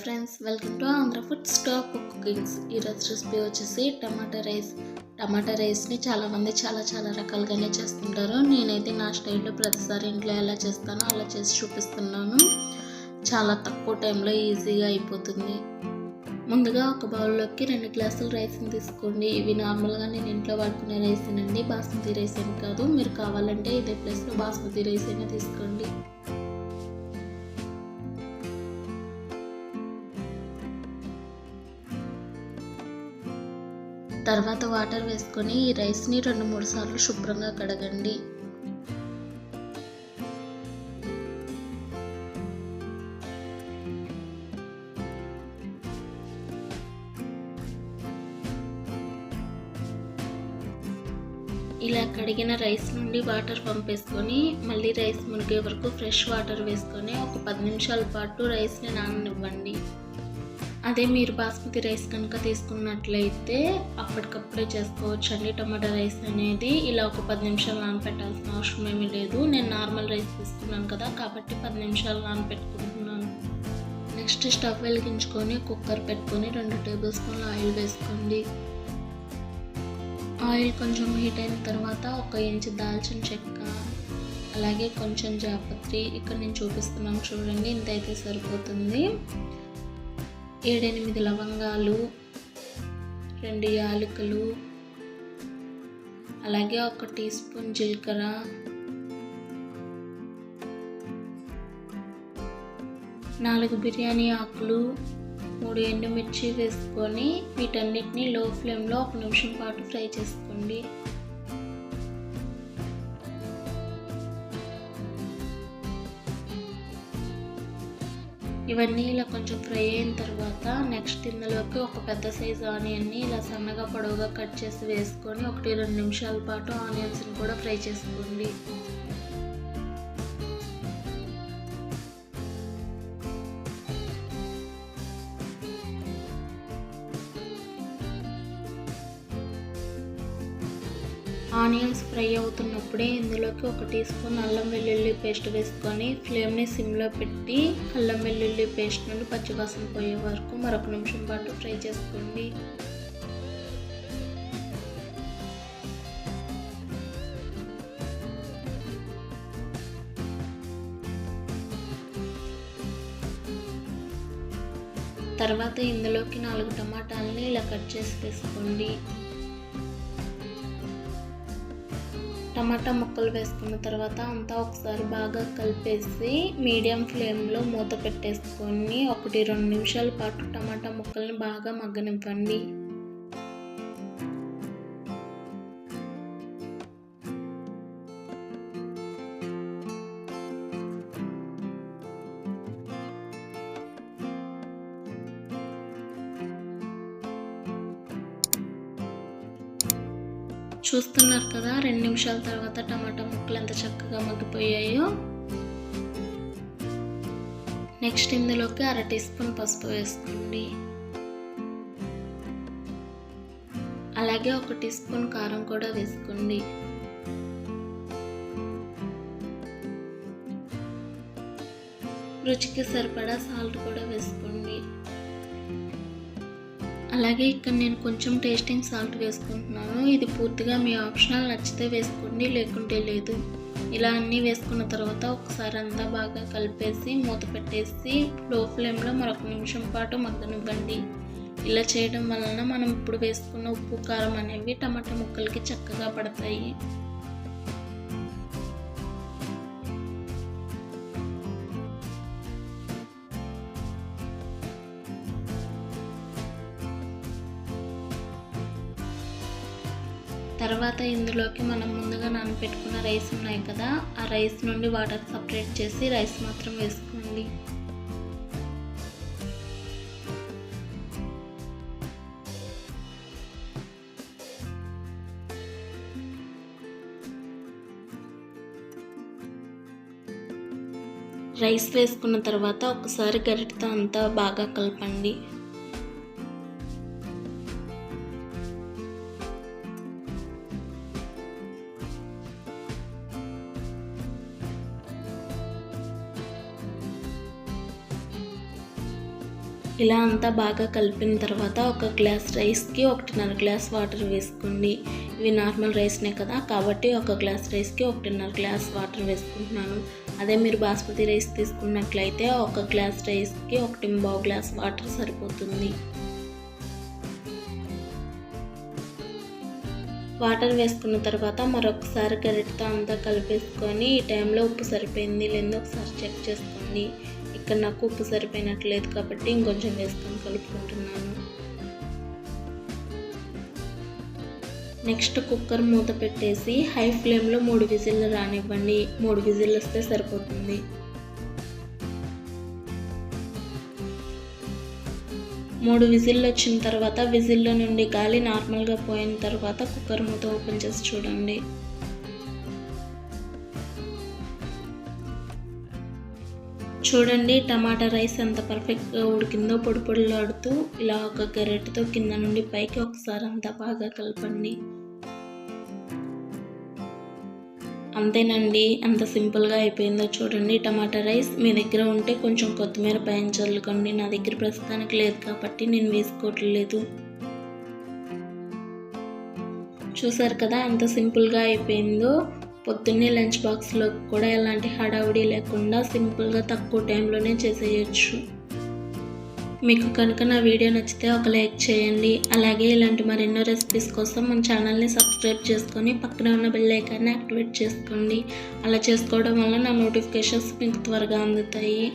Friends welcome to Andhra food stock cookings ఈరోజు recipe వచ్చేసి టమాటా rice. టమాటా రైస్ని చాలామంది చాలా చాలా రకాలుగానే చేస్తుంటారు. నేనైతే నా స్టైల్లో ప్రతిసారి ఇంట్లో ఎలా చేస్తానో అలా చేసి చూపిస్తున్నాను. చాలా తక్కువ టైంలో ఈజీగా అయిపోతుంది. ముందుగా ఒక బౌల్లోకి రెండు గ్లాసులు రైస్ని తీసుకోండి. ఇవి నార్మల్గా నేను ఇంట్లో వాడుకునే రైస్ అండి. బాస్మతి రైస్ అని కాదు. మీరు కావాలంటే ఇదే ప్లేస్లో బాస్మతి రైస్ అయినా తీసుకోండి. తర్వాత వాటర్ వేసుకొని ఈ రైస్ని రెండు మూడు సార్లు శుభ్రంగా కడగండి. ఇలా కడిగిన రైస్ నుండి వాటర్ పంపేసుకొని మళ్ళీ రైస్ మునిగే వరకు ఫ్రెష్ వాటర్ వేసుకొని ఒక పది నిమిషాల పాటు రైస్ని నాననివ్వండి. అదే మీరు బాస్మతి రైస్ కనుక తీసుకున్నట్లయితే అప్పటికప్పుడే చేసుకోవచ్చు అండి. టమాటా రైస్ అనేది ఇలా ఒక పది నిమిషాలు నానపెట్టాల్సిన అవసరం ఏమీ లేదు. నేను నార్మల్ రైస్ తీసుకున్నాను కదా కాబట్టి పది నిమిషాలు నానపెట్టుకుంటున్నాను. నెక్స్ట్ స్టవ్ వెలిగించుకొని కుక్కర్ పెట్టుకొని రెండు టేబుల్ స్పూన్ల ఆయిల్ వేసుకోండి. ఆయిల్ కొంచెం హీట్ అయిన తర్వాత ఒక ఇంచు దాల్చిన చెక్క అలాగే కొంచెం జాపత్రి. ఇక్కడ నేను చూపిస్తున్నాను చూడండి ఇంత అయితే సరిపోతుంది. ఏడెనిమిది లవంగాలు రెండు యాలకులు అలాగే ఒక టీ స్పూన్ జీలకర్ర. నాలుగు బిర్యానీ ఆకులు మూడు ఎండుమిర్చి వేసుకొని వీటన్నిటిని లో ఫ్లేమ్లో ఒక నిమిషం పాటు ఫ్రై చేసుకోండి. ఇవన్నీ ఇలా కొంచెం ఫ్రై అయిన తర్వాత నెక్స్ట్ ఇందులోకి ఒక పెద్ద సైజు ఆనియన్ని ఇలా సన్నగా పొడవుగా కట్ చేసి వేసుకొని ఒకటి రెండు నిమిషాల పాటు ఆనియన్స్ని కూడా ఫ్రై చేసుకోండి. ఆనియన్స్ ఫ్రై అవుతున్నప్పుడే ఇందులోకి ఒక టీ స్పూన్ అల్లం వెల్లుల్లి పేస్ట్ వేసుకొని ఫ్లేమ్ని సిమ్లో పెట్టి అల్లం వెల్లుల్లి పేస్ట్ నుండి పచ్చివాసన పోయే వరకు మరొక నిమిషం పాటు ఫ్రై చేసుకోండి. తర్వాత ఇందులోకి నాలుగు టమాటాలని ఇలా కట్ చేసి వేసుకోండి. టమాటా ముక్కలు వేసుకున్న తర్వాత అంతా ఒకసారి బాగా కలిపేసి మీడియం ఫ్లేమ్లో మూత పెట్టేసుకొని ఒకటి రెండు నిమిషాల పాటు టమాటా ముక్కల్ని బాగా మగ్గనివ్వండి. చూస్తున్నారు కదా రెండు నిమిషాల తర్వాత టమాటా ముక్కలు ఎంత చక్కగా మగ్గిపోయాయో. నెక్స్ట్ ఇందులోకి అర టీ స్పూన్ పసుపు వేసుకోండి. అలాగే ఒక టీ స్పూన్ కారం కూడా వేసుకోండి. రుచికి సరిపడా సాల్ట్ కూడా వేసుకోండి. అలాగే ఇక్కడ నేను కొంచెం టేస్టింగ్ సాల్ట్ వేసుకుంటున్నాను. ఇది పూర్తిగా మీ ఆప్షనల్ నచ్చితే వేసుకోండి లేకుంటే లేదు. ఇలా అన్నీ వేసుకున్న తర్వాత ఒకసారి అంతా బాగా కలిపేసి మూత పెట్టేసి లో ఫ్లేమ్లో మరొక నిమిషం పాటు మగ్గనివ్వండి. ఇలా చేయడం వలన మనం ఇప్పుడు వేసుకున్న ఉప్పు కారం అనేవి టమాటా ముక్కలకి చక్కగా పడతాయి. తర్వాత ఇందులోకి మనం ముందుగా నానబెట్టుకున్న రైస్ ఉన్నాయి కదా ఆ రైస్ నుండి వాటర్ సపరేట్ చేసి రైస్ మాత్రం వేసుకోండి. రైస్ వేసుకున్న తర్వాత ఒకసారి గరిటతో అంతా బాగా కలపండి. ఇలా అంతా బాగా కలిపిన తర్వాత ఒక గ్లాస్ రైస్కి ఒకటిన్నర గ్లాస్ వాటర్ వేసుకోండి. ఇవి నార్మల్ రైస్నే కదా కాబట్టి ఒక గ్లాస్ రైస్కి ఒకటిన్నర గ్లాస్ వాటర్ వేసుకుంటున్నాను. అదే మీరు బాస్మతి రైస్ తీసుకున్నట్లయితే ఒక గ్లాస్ రైస్కి ఒకటి బావు గ్లాస్ వాటర్ సరిపోతుంది. వాటర్ వేసుకున్న తర్వాత మరొకసారి గరిటతో అంతా కలిపేసుకొని ఈ టైంలో ఉప్పు సరిపోయింది లేదో ఒకసారి చెక్ చేసుకోండి. ఇక్కడ నాకు ఉప్పు సరిపోయినట్లేదు కాబట్టి ఇంకొంచెం వేసుకొని కలుపుకుంటున్నాను. నెక్స్ట్ కుక్కర్ మూత పెట్టేసి హై ఫ్లేమ్లో మూడు విజిల్లు రానివ్వండి. మూడు విజిల్లు వస్తే సరిపోతుంది. మూడు విజిల్లు వచ్చిన తర్వాత విజిల్లో నుండి గాలి నార్మల్గా పోయిన తర్వాత కుక్కర్ మూత ఓపెన్ చేసి చూడండి. చూడండి టమాటా రైస్ ఎంత పర్ఫెక్ట్గా ఉడికిందో పొడి పొడిలాడుతూ ఇలా ఒక గరెట్తో కింద నుండి పైకి ఒకసారి అంతా బాగా కలపండి. అంతేనండి అంత సింపుల్గా అయిపోయిందో చూడండి టమాటా రైస్. మీ దగ్గర ఉంటే కొంచెం కొత్తిమీర పైన చల్లుకోండి. నా దగ్గర ప్రస్తుతానికి లేదు కాబట్టి నేను వేసుకోవట్లేదు. చూసారు కదా ఎంత సింపుల్గా అయిపోయిందో. పొద్దున్నే లంచ్ బాక్స్లో కూడా ఎలాంటి హడావుడి లేకుండా సింపుల్గా తక్కువ టైంలోనే చేసేయచ్చు. మీకు కనుక నా వీడియో నచ్చితే ఒక లైక్ చేయండి. అలాగే ఇలాంటి మరెన్నో రెసిపీస్ కోసం మన ఛానల్ని సబ్స్క్రైబ్ చేసుకొని పక్కన ఉన్న బెల్ ఐకాన్ని యాక్టివేట్ చేసుకోండి. అలా చేసుకోవడం వల్ల నా నోటిఫికేషన్స్ మీకు త్వరగా అందుతాయి.